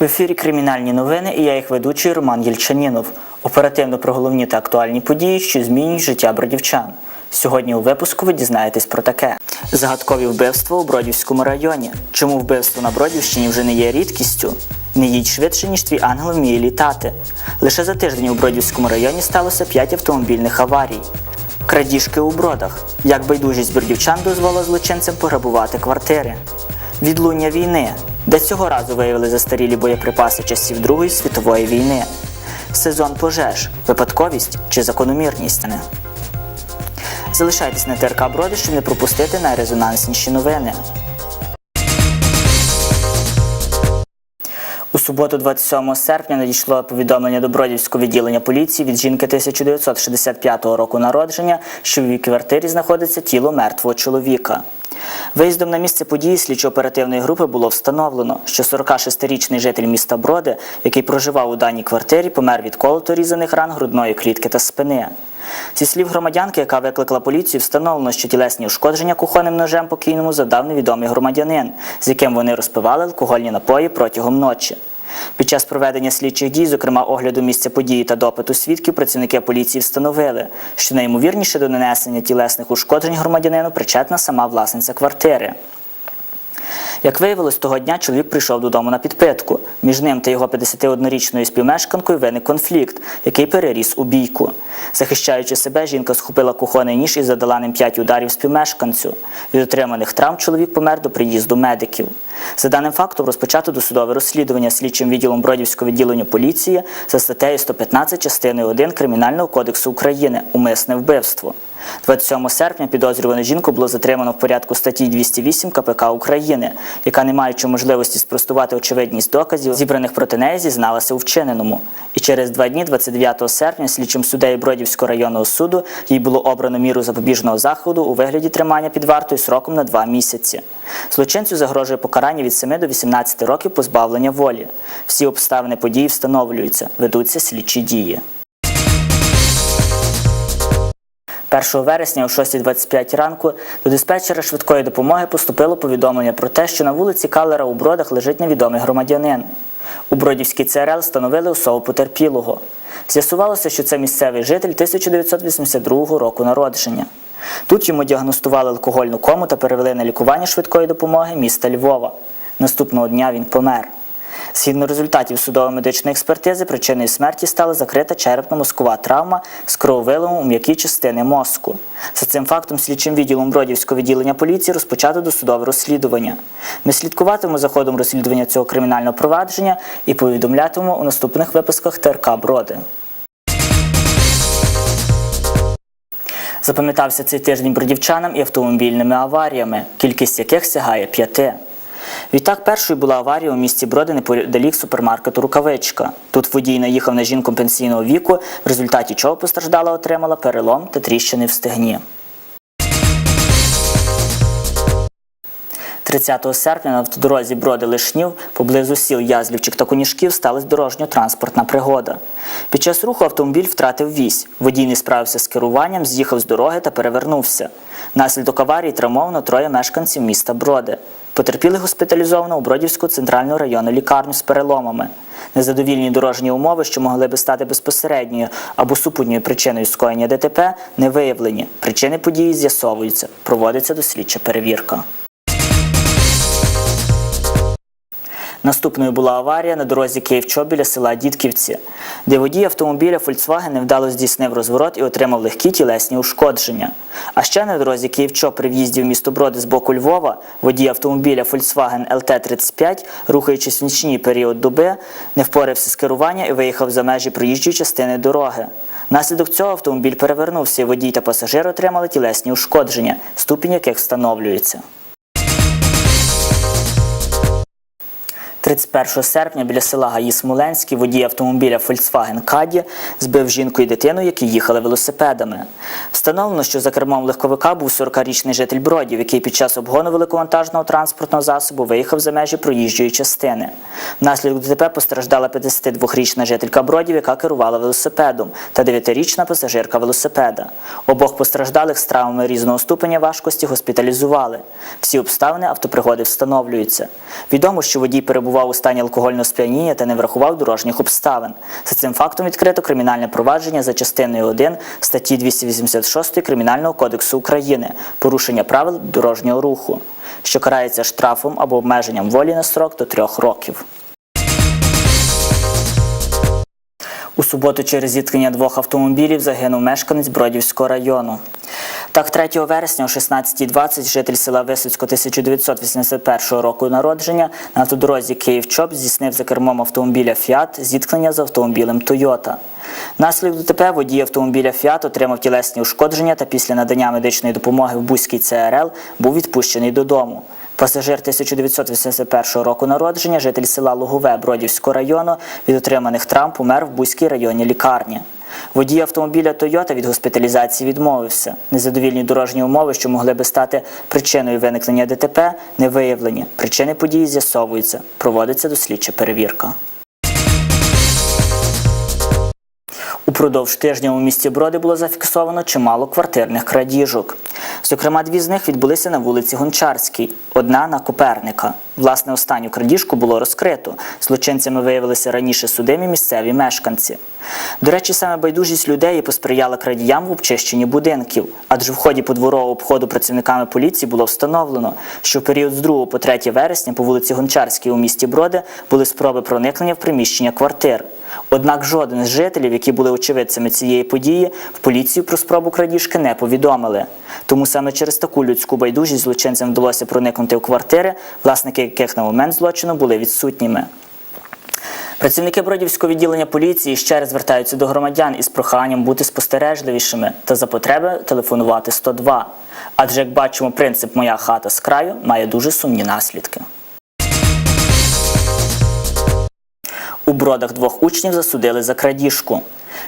В ефірі кримінальні новини і я їх ведучий Роман Єльчанінов. Оперативно про головні та актуальні події, що змінюють життя бродівчан. Сьогодні у випуску ви дізнаєтесь про таке: загадкові вбивства у Бродівському районі. Чому вбивство на Бродівщині вже не є рідкістю? Не їдь швидше, ніж твій ангел вміє літати. Лише за тиждень у Бродівському районі сталося 5 автомобільних аварій. Крадіжки у бродах. Як байдужість бродівчан дозволила злочинцям пограбувати квартири. Відлуння війни, де цього разу виявили застарілі боєприпаси часів Другої світової війни. Сезон пожеж, випадковість чи закономірність. Залишайтесь на ТРК Броди, щоб не пропустити найрезонансніші новини. У суботу, 27 серпня, надійшло повідомлення до Бродівського відділення поліції від жінки 1965 року народження, що в її квартирі знаходиться тіло мертвого чоловіка. Виїздом на місце події слідчо-оперативної групи було встановлено, що 46-річний житель міста Броди, який проживав у даній квартирі, помер від колото різаних ран грудної клітки та спини. Зі слів громадянки, яка викликала поліцію, встановлено, що тілесні ушкодження кухонним ножем покійному задав невідомий громадянин, з яким вони розпивали алкогольні напої протягом ночі. Під час проведення слідчих дій, зокрема огляду місця події та допиту свідків, працівники поліції встановили, що найімовірніше до нанесення тілесних ушкоджень громадянину причетна сама власниця квартири. Як виявилось, того дня чоловік прийшов додому на підпитку. Між ним та його 51-річною співмешканкою виник конфлікт, який переріс у бійку. Захищаючи себе, жінка схопила кухонний ніж і задала ним 5 ударів співмешканцю. Від отриманих травм чоловік помер до приїзду медиків. За даним фактом розпочато досудове розслідування слідчим відділом Бродівського відділення поліції за статтею 115 частиною 1 Кримінального кодексу України умисне вбивство. 27 серпня підозрювану жінку було затримано в порядку статті 208 КПК України, яка, не маючи можливості спростувати очевидність доказів, зібраних проти неї, зізналася у вчиненому. І через два дні, 29 серпня, слідчим суддею Бродівського районного суду їй було обрано міру запобіжного заходу у вигляді тримання під вартою сроком на два місяці. Злочинцю загрожує покарання від 7 до 18 років позбавлення волі. Всі обставини події встановлюються, ведуться слідчі дії. 1 вересня о 6.25 ранку до диспетчера швидкої допомоги поступило повідомлення про те, що на вулиці Калера у Бродах лежить невідомий громадянин. У Бродівський ЦРЛ встановили особу потерпілого. З'ясувалося, що це місцевий житель 1982 року народження. Тут йому діагностували алкогольну кому та перевели на лікування швидкої допомоги міста Львова. Наступного дня він помер. Згідно результатів судово-медичної експертизи, причиною смерті стала закрита черепно-мозкова травма з крововилом у м'якій частини мозку. За цим фактом слідчим відділом Бродівського відділення поліції розпочато досудове розслідування. Ми слідкуватимемо за ходом розслідування цього кримінального провадження і повідомлятимемо у наступних випусках ТРК Броди. Запам'ятався цей тиждень бродівчанам і автомобільними аваріями, кількість яких сягає п'яти. Відтак першою була аварія у місті Броди неподалік супермаркету Рукавичка. Тут водій наїхав на жінку пенсійного віку, в результаті чого постраждала отримала перелом та тріщини в стегні. 30 серпня на автодорозі Броди Лишнів поблизу сіл Язлівчик та Конішків сталася дорожньо-транспортна пригода. Під час руху автомобіль втратив вісь. Водій не справився з керуванням, з'їхав з дороги та перевернувся. Внаслідок аварії травмовано троє мешканців міста Броди. Потерпіли госпіталізовано у Бродівську центральну районну лікарню з переломами. Незадовільні дорожні умови, що могли би стати безпосередньою або супутньою причиною скоєння ДТП, не виявлені. Причини події з'ясовуються. Проводиться дослідча перевірка. Наступною була аварія на дорозі Київ-Чоп біля села Дідківці, де водій автомобіля Volkswagen невдало здійснив розворот і отримав легкі тілесні ушкодження. А ще на дорозі Київ-Чоп при в'їзді в місто Броди з боку Львова водій автомобіля Volkswagen LT35, рухаючись в нічний період доби, не впорався з керування і виїхав за межі проїжджої частини дороги. Внаслідок цього автомобіль перевернувся, і водій та пасажир отримали тілесні ушкодження, ступінь яких встановлюється. 31 серпня біля села Гаї Смоленський водій автомобіля Volkswagen Caddy збив жінку і дитину, які їхали велосипедами. Встановлено, що за кермом легковика був 40-річний житель Бродів, який під час обгону великовантажного транспортного засобу виїхав за межі проїжджої частини. Внаслідок ДТП постраждала 52-річна жителька Бродів, яка керувала велосипедом, та 9-річна пасажирка велосипеда. Обох постраждалих з травмами різного ступеня важкості госпіталізували. Всі обставини автопригоди встановлюються. Відомо, що водій перебував керував у стані алкогольного сп'яніння та не врахував дорожніх обставин. За цим фактом відкрито кримінальне провадження за частиною 1 статті 286 Кримінального кодексу України порушення правил дорожнього руху, що карається штрафом або обмеженням волі на строк до трьох років. У суботу через зіткнення двох автомобілів загинув мешканець Бродівського району. Так, 3 вересня о 16.20 житель села Висоцько 1981 року народження на автодорозі Київ-Чоп здійснив за кермом автомобіля Фіат зіткнення з автомобілем Тойота. Наслідок ДТП водій автомобіля Фіат отримав тілесні ушкодження та після надання медичної допомоги в Бузькій ЦРЛ був відпущений додому. Пасажир 1981 року народження, житель села Лугове Бродівського району, від отриманих травм помер в Бузькій районній лікарні. Водій автомобіля Тойота від госпіталізації відмовився. Незадовільні дорожні умови, що могли би стати причиною виникнення ДТП, не виявлені. Причини події з'ясовуються. Проводиться дослідча перевірка. Упродовж тижня у місті Броди було зафіксовано чимало квартирних крадіжок. Зокрема, дві з них відбулися на вулиці Гончарській, одна на Коперника. Власне, останню крадіжку було розкрито. Злочинцями виявилися раніше судимі місцеві мешканці. До речі, саме байдужість людей посприяла крадіям в обчищенні будинків, адже в ході подворового обходу працівниками поліції було встановлено, що в період з 2 по 3 вересня по вулиці Гончарській у місті Броди були спроби проникнення в приміщення квартир. Однак жоден з жителів, які були очевидцями цієї події, в поліцію про спробу крадіжки не повідомили. Тому саме через таку людську байдужість злочинцям вдалося проникнути у квартири, власники яких на момент злочину були відсутніми. Працівники Бродівського відділення поліції ще раз звертаються до громадян із проханням бути спостережливішими та за потреби телефонувати 102. Адже, як бачимо, принцип Моя хата з краю має дуже сумні наслідки. У бродах двох учнів засудили за крадіжку.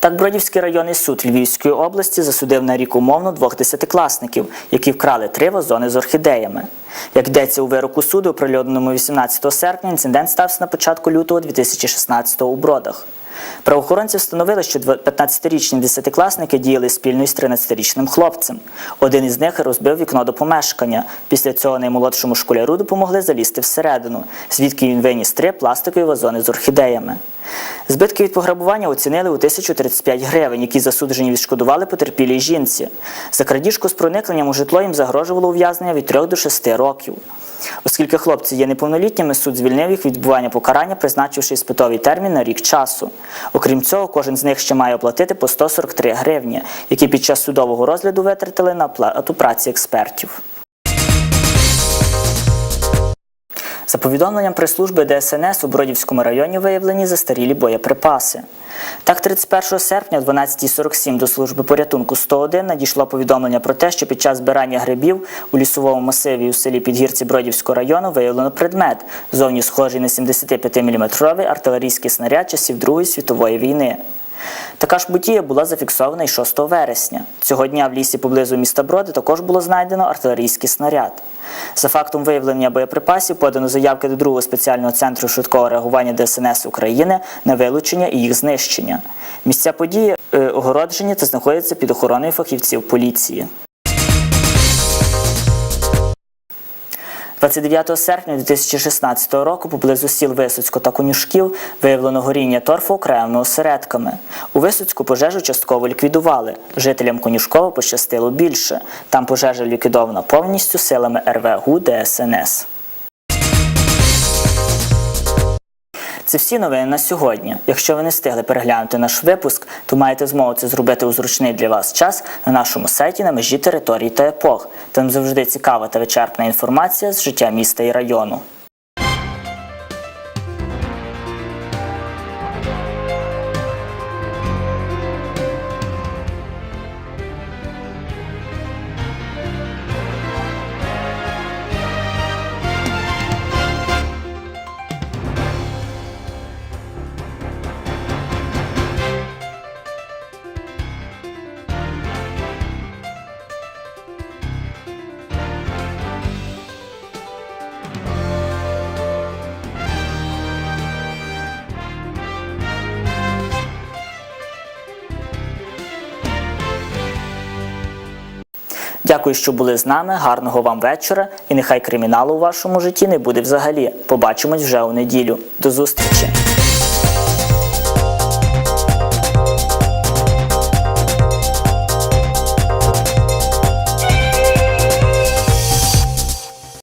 Так, Бродівський районний суд Львівської області засудив на рік умовно двох десятикласників, які вкрали три вазони з орхідеями. Як йдеться у вироку суду, оприлюдненому 18 серпня, інцидент стався на початку лютого 2016 у Бродах. Правоохоронці встановили, що 15-річні десятикласники діяли спільно із 13-річним хлопцем. Один із них розбив вікно до помешкання. Після цього наймолодшому школяру допомогли залізти всередину, звідки він виніс три пластикові вазони з орхідеями. Збитки від пограбування оцінили у 1035 гривень, які засуджені відшкодували потерпілій жінці. За крадіжку з проникненням у житло їм загрожувало ув'язнення від 3 до 6 років. Оскільки хлопці є неповнолітніми, суд звільнив їх від відбування покарання, призначивши іспитовий термін на рік часу. Окрім цього, кожен з них ще має оплатити по 143 гривні, які під час судового розгляду витратили на оплату праці експертів. За повідомленням прес-служби ДСНС у Бродівському районі виявлені застарілі боєприпаси. Так, 31 серпня о 12.47 до служби порятунку 101 надійшло повідомлення про те, що під час збирання грибів у лісовому масиві у селі Підгірці Бродівського району виявлено предмет, зовні схожий на 75-мм артилерійський снаряд часів Другої світової війни. Така ж подія була зафіксована і 6 вересня. Цього дня в лісі поблизу міста Броди також було знайдено артилерійський снаряд. За фактом виявлення боєприпасів подано заявки до другого спеціального центру швидкого реагування ДСНС України на вилучення і їх знищення. Місця події е, огороджені та знаходяться під охороною фахівців поліції. 29 серпня 2016 року поблизу сіл Висоцько та Конюшків виявлено горіння торфу окремими осередками. У Висоцьку пожежу частково ліквідували. Жителям Конюшкова пощастило більше. Там пожежа ліквідована повністю силами РВГУ ДСНС. Це всі новини на сьогодні. Якщо ви не встигли переглянути наш випуск, то маєте змогу це зробити у зручний для вас час на нашому сайті на межі територій та епох. Там завжди цікава та вичерпна інформація з життя міста і району. Дякую, що були з нами. Гарного вам вечора. І нехай криміналу у вашому житті не буде взагалі. Побачимось вже у неділю. До зустрічі!